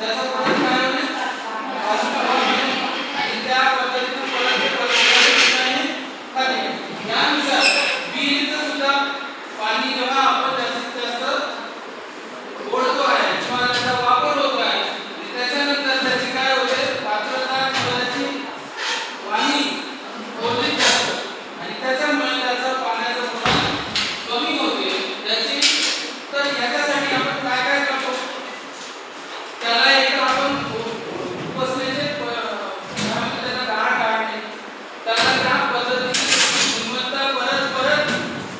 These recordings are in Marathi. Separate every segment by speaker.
Speaker 1: 자, बदर ती हिम्मत परसपरत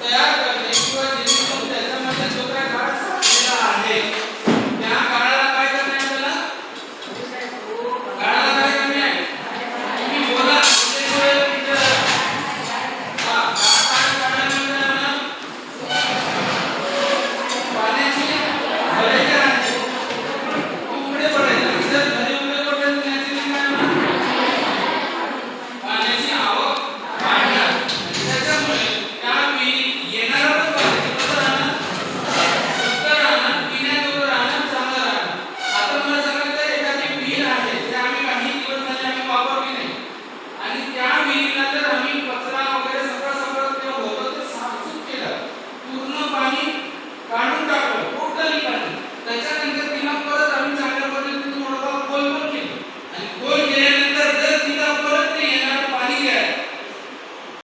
Speaker 1: तयार करणे शिवाजी स्वतः त्याच्यामध्ये जोरा मारतोलेला आहे त्या कारणाला काय म्हणतात ओ गाना गात नाही मी